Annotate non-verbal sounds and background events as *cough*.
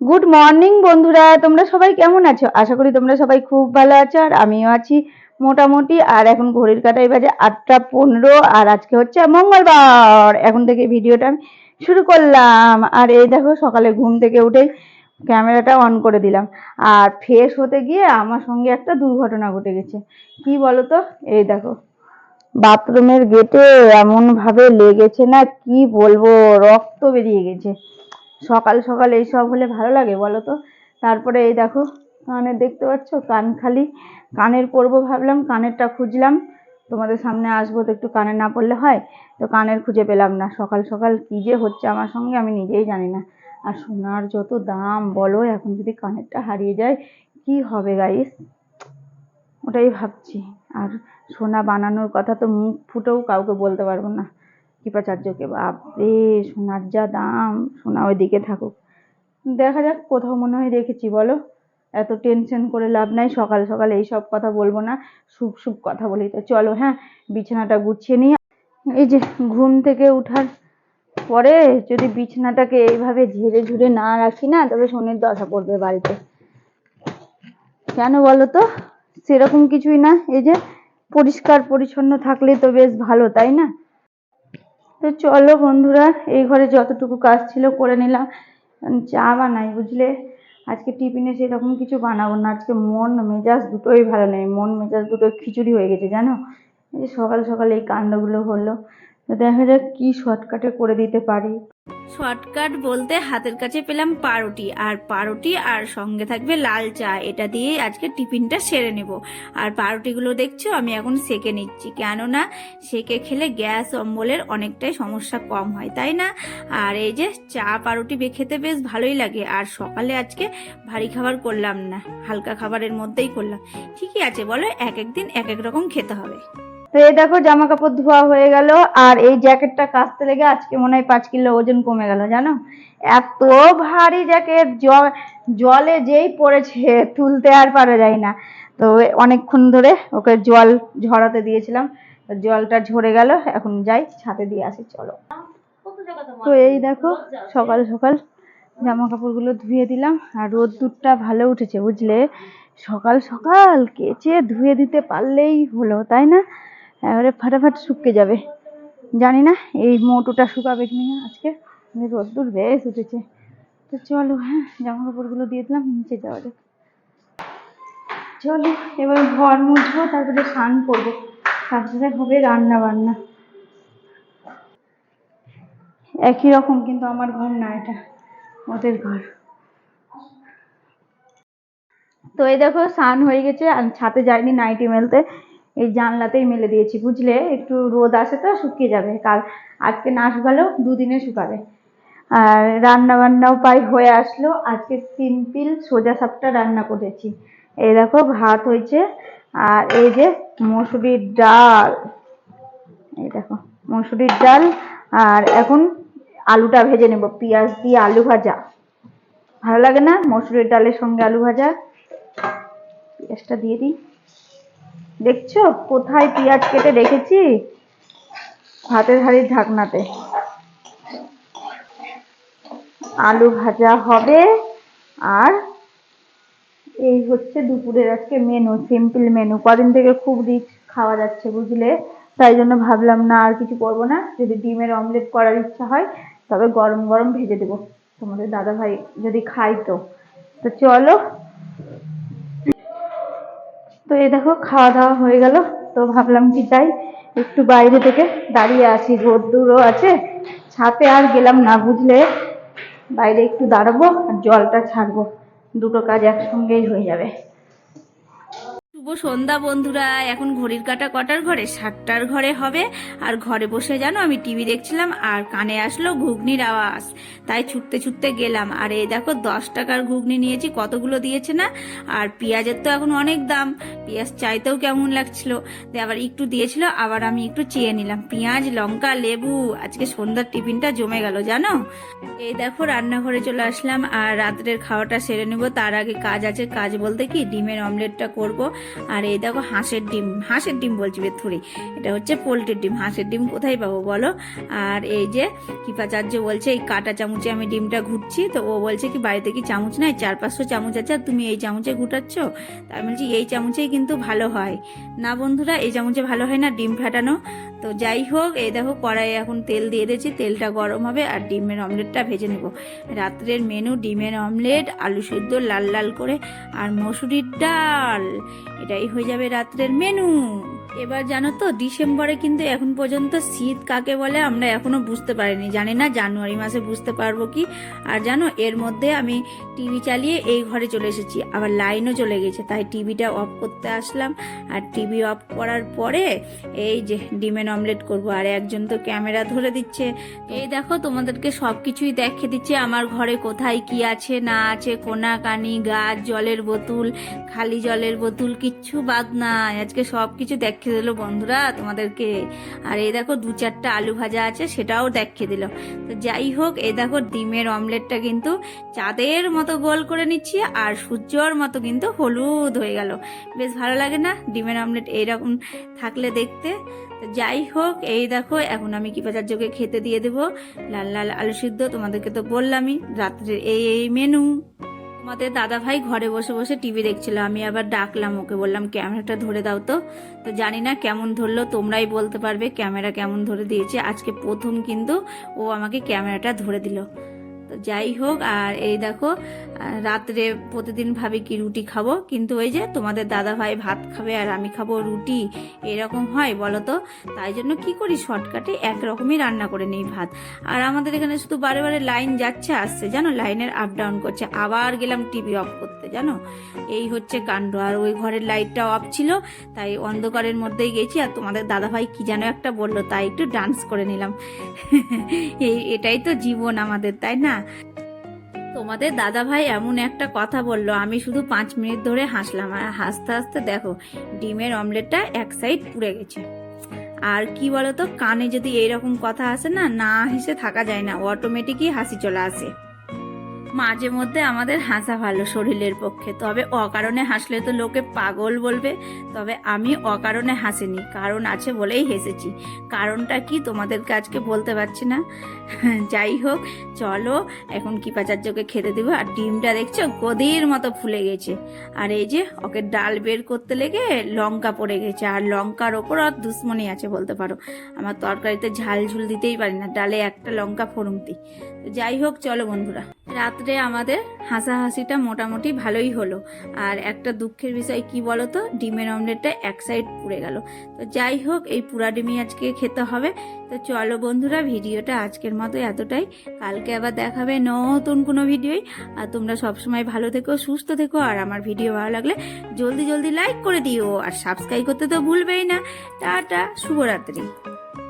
Good morning বন্ধুরা। তোমরা সবাই কেমন আছো? আশা করি তোমরা সবাই খুব ভালো আছো, আর আমিও আছি মোটামুটি। আর এখন ঘড়ির কাটাই বাজে আটটা পনেরো, আর আজকে হচ্ছে মঙ্গলবার। এখন থেকে ভিডিওটা আমি শুরু করলাম। আর এই দেখো, সকালে ঘুম থেকে উঠেই ক্যামেরাটা অন করে দিলাম। আর ফ্রেশ হতে গিয়ে আমার সঙ্গে একটা দুর্ঘটনা ঘটে গেছে। কি বলো তো এই দেখো বাথরুমের গেটে এমন ভাবে লেগেছে না, কি বলব? রক্ত বেরিয়ে গেছে। সকাল সকাল এইসব হলে ভালো লাগে, বলো তো? তারপরে এই দেখো, কানে দেখতে পাচ্ছ? কান খালি। কানের পরবো ভাবলাম, কানেরটা খুঁজলাম। তোমাদের সামনে আসব তো একটু কানে না পড়লে হয়। তো কানের খুঁজে পেলাম না। সকাল সকাল কী যে হচ্ছে আমার সঙ্গে, আমি নিজেই জানি না। আর সোনার যত দাম, বলো, এখন যদি কানেরটা হারিয়ে যায়, কি হবে গাইস ওটাই ভাবছি। আর সোনা বানানোর কথা তো মুখ ফুটেও কাউকে বলতে পারব না। কৃপাচার্যকে, বাপরে, সোনার যা দাম, সোনা ওইদিকে থাকুক। দেখা যাক কোথাও মনে হয় রেখেছি বলো। এত টেনশন করে লাভ নাই, সকাল সকাল এই সব কথা বলব না সুখ সুখ কথা বলি। তো চলো হ্যাঁ বিছানাটা গুছিয়ে নিয়ে এই যে ঘুম থেকে উঠার পরে যদি বিছানাটাকে এইভাবে ঝেড়ে ঝুড়ে না রাখি না, তবে শনির দশা পড়বে বাড়িতে। কেন বলো তো? সেরকম কিছুই না। এই যে পরিষ্কার পরিচ্ছন্ন থাকলে তো বেশ ভালো, তাই না? তো চলো বন্ধুরা, এই ঘরে যতটুকু কাজ ছিল করে নিলাম। চা বানাই, বুঝলে? আজকে টিফিনে সেরকম কিছু বানাবো না। আজকে মন মেজাজ দুটোই ভালো নেই। মন মেজাজ দুটো খিচুড়ি হয়ে গেছে, জানো? এই যে সকাল সকাল এই কাণ্ডগুলো হলো। তো দেখা যাক কী শর্টকাটে করে দিতে পারি। শর্টকাট বলতে হাতের কাছে পেলাম পাউরুটি, আর পাউরুটি আর সঙ্গে থাকবে লাল চা। এটা দিয়ে আজকে টিফিনটা সেরে নেব। আর পাউরুটিগুলো দেখছ, আমি এখন সেকে নিচ্ছি। কেননা সেকে খেলে গ্যাস অম্বলের অনেকটাই সমস্যা কম হয়, তাই না? আর এই যে চা, পাউরুটি খেতে বেশ ভালোই লাগে। আর সকালে আজকে ভারী খাবার করলাম না, হালকা খাবারের মধ্যেই করলাম। ঠিকই আছে, বলো, এক এক দিন এক এক রকম খেতে হবে। তো এই দেখো জামা কাপড় ধোয়া হয়ে গেল, আর এই জ্যাকেটটা কাচতে লেগে আজকে মনে হয় পাঁচ কিলো ওজন কমে গেল, জানো? এত ভারী জ্যাকেট, জলে যেই পড়েছে, তুলতে আর পারা যায় না। তো অনেকক্ষণ ধরে ওকে জল ঝরাতে দিয়েছিলাম জলটা ঝরে গেল, এখন যাই ছাদে দিয়ে আসি, চলো। তো এই দেখো, সকাল সকাল জামা কাপড়গুলো ধুয়ে দিলাম, আর রোদ্দুরটা ভালো উঠেছে, বুঝলে? সকাল সকাল কেচে ধুয়ে দিতে পারলেই হলো, তাই না? এবারে ফাটাফাট শুকিয়ে যাবে। জানি না এই মোটুটা শুকাবে কি না আজকে। রোদ্দুর বেশ উঠেছে। তো চলো হ্যাঁ জামা কাপড়গুলো দিয়ে দিলাম, নিচে যাওয়া যাক। চলো, এবার ঘর মুছবো, তারপরে স্নান করব। তারপরে হবে রান্না বান্না একই রকম কিন্তু আমার ঘর না এটা, ওদের ঘর। তো এই দেখো, স্নান হয়ে গেছে ছাতে যাইনি নাইটি মেলতে। এই জানলাতেই মেলে দিয়েছি, বুঝলে? একটু রোদ আসে তো শুকিয়ে যাবে। কাল আজকে না শুকালেও দুদিনে শুকাবে। আর রান্না বান্নাও প্রায় হয়ে আসলো। আজকে সিম্পল সোজা সাপটা রান্না করেছি। এই দেখো, ভাত হয়েছে আর এই যে মসুরির ডাল। এই দেখো, মসুরির ডাল আর এখন আলুটা ভেজে নেব। পেঁয়াজ দিয়ে আলু ভাজা। ভালো লাগে না মসুরির ডালের সঙ্গে আলু ভাজা? পেঁয়াজটা দিয়ে দিই। দেখছ? কোথায় পেঁয়াজ কেটে রেখেছি? ভাতের হাঁড়ির ঢাকনাতে। আলু ভাজা হবে। আর এই হচ্ছে দুপুরের আজকে মেনু সিম্পল মেনু কদিন থেকে খুব রিচ খাওয়া যাচ্ছে, বুঝলে? তাই জন্য ভাবলাম, না, আর কিছু করব না। যদি ডিমের অমলেট করার ইচ্ছা হয়, তবে গরম গরম ভেজে দেবো। তোমাদের দাদা ভাই যদি খাই তো। তো চলো তো এই দেখো, খাওয়া দাওয়া হয়ে গেল। তো ভাবলাম কি যাই, একটু বাইরে থেকে দাঁড়িয়ে আছি, রোদ্দুরও আছে। ছাতে আর গেলাম না বুঝলে। বাইরে একটু দাঁড়াবো আর জলটা ছাড়বো। দুটো কাজ একসঙ্গেই হয়ে যাবে। সন্ধ্যা বন্ধুরা। এখন ঘড়ির কাটা কটার ঘরে? সাতটার ঘরে হবে। আর ঘরে বসে জানো, আমি টিভি দেখছিলাম আর কানে আসলো ঘুগনির আওয়াজ। তাই ছুটতে ছুটতে গেলাম। আর এই দেখো, দশ টাকার ঘুগনি নিয়েছি, কতগুলো দিয়েছে না? আর পেঁয়াজের তো এখন অনেক দাম। পেঁয়াজ চাইতেও কেমন লাগছিল? আবার একটু দিয়েছিল, আবার আমি একটু চেয়ে নিলাম। পেঁয়াজ, লঙ্কা, লেবু, আজকে সন্ধ্যার টিফিনটা জমে গেল, জানো? এই দেখো, রান্নাঘরে চলে আসলাম। আর রাত্রের খাওয়াটা সেরে নেব। তার আগে কাজ আছে। কাজ বলতে কি, ডিমের অমলেটটা করব। আর এই দেখো হাঁসের ডিম হাঁসের ডিম বলছি বেথুরি এটা হচ্ছে পোলট্রির ডিম, হাঁসের ডিম কোথায় পাবো বলো? আর এই যে কৃপাচার্য বলছে, এই কাটা চামচে আমি ডিমটা ঘুরছি, তো ও বলছে কি, বাড়িতে কি চামচ নাই? চার পাঁচশো চামচ আছে, আর তুমি এই চামচে ঘুটাচ্ছ? তাই আমি বলছি, এই চামচেই কিন্তু ভালো হয়। না বন্ধুরা, এই চামচে ভালো হয় না, ডিম ফাটানো। তো যাই হোক, এই দেখো কড়াইয়ে এখন তেল দিয়ে দিয়েছি, তেলটা গরম হবে, আর ডিমের অমলেটটা ভেজে নেব। রাত্রের মেনু ডিমের অমলেট, আলু সিদ্ধ, লাল লাল করে, আর মসুরির ডাল। এটাই হয়ে যাবে রাত্রের মেনু এবার জানো তো, ডিসেম্বরে কিন্তু এখন পর্যন্ত শীত কাকে বলে আমরা এখনও বুঝতে পারিনি। জানি না জানুয়ারি মাসে বুঝতে পারব কি। আর জানো, এর মধ্যে আমি টিভি চালিয়ে এই ঘরে চলে এসেছি। আবার লাইনও চলে গেছে, তাই টিভিটা অফ করতে আসলাম। আর টিভি অফ করার পরে এই যে ডিমের অমলেট করব। আর একজন তো ক্যামেরা ধরে দিচ্ছে। এই দেখো, তোমাদেরকে সব কিছুই দেখে দিচ্ছে। আমার ঘরে কোথায় কি আছে, না আছে কোনা কানি গাছ, জলের বোতল, খালি জলের বোতল, কিচ্ছু বাদ নাই। আজকে সব কিছু দেখে দিল বন্ধুরা তোমাদেরকে। আর এই দেখো দু চারটা আলু ভাজা আছে, সেটাও দেখে দিল। তো যাই হোক, এই দেখো ডিমের অমলেটটা কিন্তু চাঁদের মতো গোল করে নিচ্ছি আর সূর্যর মতো কিন্তু হলুদ হয়ে গেল। বেশ ভালো লাগে না ডিমের অমলেট এইরকম থাকলে দেখতে। যাই হোক, এই দেখো এখন আমি কৃপাচার্যকে খেতে দিয়ে দেবো। লাল লাল আলু সিদ্ধ তোমাদেরকে তো বললামই রাত্রে এই এই মেনু। তোমাদের দাদা ভাই ঘরে বসে বসে টিভি দেখছিল। আমি আবার ডাকলাম ওকে, বললাম, ক্যামেরাটা ধরে দাও তো। তো জানি না কেমন ধরলো, তোমরাই বলতে পারবে, ক্যামেরা কেমন ধরে দিয়েছে। আজকে প্রথম কিন্তু ও আমাকে ক্যামেরাটা ধরে দিল। তো যাই হোক আর এই দেখো রাত্রে প্রতিদিন ভাবি কি রুটি খাব, কিন্তু ওই যে তোমাদের দাদা ভাই ভাত খাবে আর আমি খাব রুটি, এরকম হয় বলো তো তাই জন্য কি করি, শর্টকাটে একরকমই রান্না করে নিই ভাত। আর আমাদের এখানে শুধু বারে বারে লাইন যাচ্ছে, আসছে, জানো? লাইনের আপ ডাউন করছে, আবার গেলাম টিভি অফ করতে, জানো? এই হচ্ছে কাণ্ড। আর ওই ঘরের লাইটটা অফ ছিল, তাই অন্ধকারের মধ্যেই গেছি, আর তোমাদের দাদা ভাই কি যেন একটা বলল, তাই একটু ডান্স করে নিলাম। *laughs* এই, এটাই তো জীবন আমাদের, তাই না? তোমাদের দাদা ভাই এমন একটা কথা বলল, আমি শুধু পাঁচ মিনিট ধরে হাসলাম। আর হাসতে হাসতে দেখো, ডিমের অমলেটটা এক সাইড পুড়ে গেছে। আর কি বলতো, কানে যদি এইরকম কথা আসে না না হেসে থাকা যায় না অটোমেটিকই হাসি চলে আসে। মাঝে মধ্যে আমাদের হাসা ভালো শরীরের পক্ষে। তবে অকারণে হাসলে তো লোকে পাগল বলবে। তবে আমি অকারণে হাসিনি, কারণ আছে বলেই হেসেছি। কারণটা কি তোমাদেরকে আজকে বলতে পারছি না? যাই হোক, চলো, এখন কৃপাচার্যকে খেতে দিব। আর ডিমটা দেখছ, গদির মতো ফুলে গেছে। আর এই যে, ওকে ডাল বের করতে লেগে লঙ্কা পড়ে গেছে। আর লঙ্কার ওপর আর দুশ্মনী আছে বলতে পারো। আমার তরকারিতে ঝাল ঝুল দিতেই পারি না। ডালে একটা লঙ্কা ফোড়ংতি তো যাই হোক, চলো বন্ধুরা। রাত্রে আমাদের হাসাহাসিটা মোটামুটি ভালোই হলো। আর একটা দুঃখের বিষয় কি বলতো? ডিমের অমলেটটা এক সাইড পুড়ে গেল। তো যাই হোক, এই পুরা ডিমই আজকে খেতে হবে। তো চলো বন্ধুরা, ভিডিওটা আজকের মতো এতটাই। কালকে আবার দেখাবে নতুন কোনো ভিডিওই। আর তোমরা সবসময় ভালো থেকো, সুস্থ থেকো। আর আমার ভিডিও ভালো লাগলে জলদি জলদি লাইক করে দিও। আর সাবস্ক্রাইব করতে তো ভুলবেই না। টাটা, শুভরাত্রি।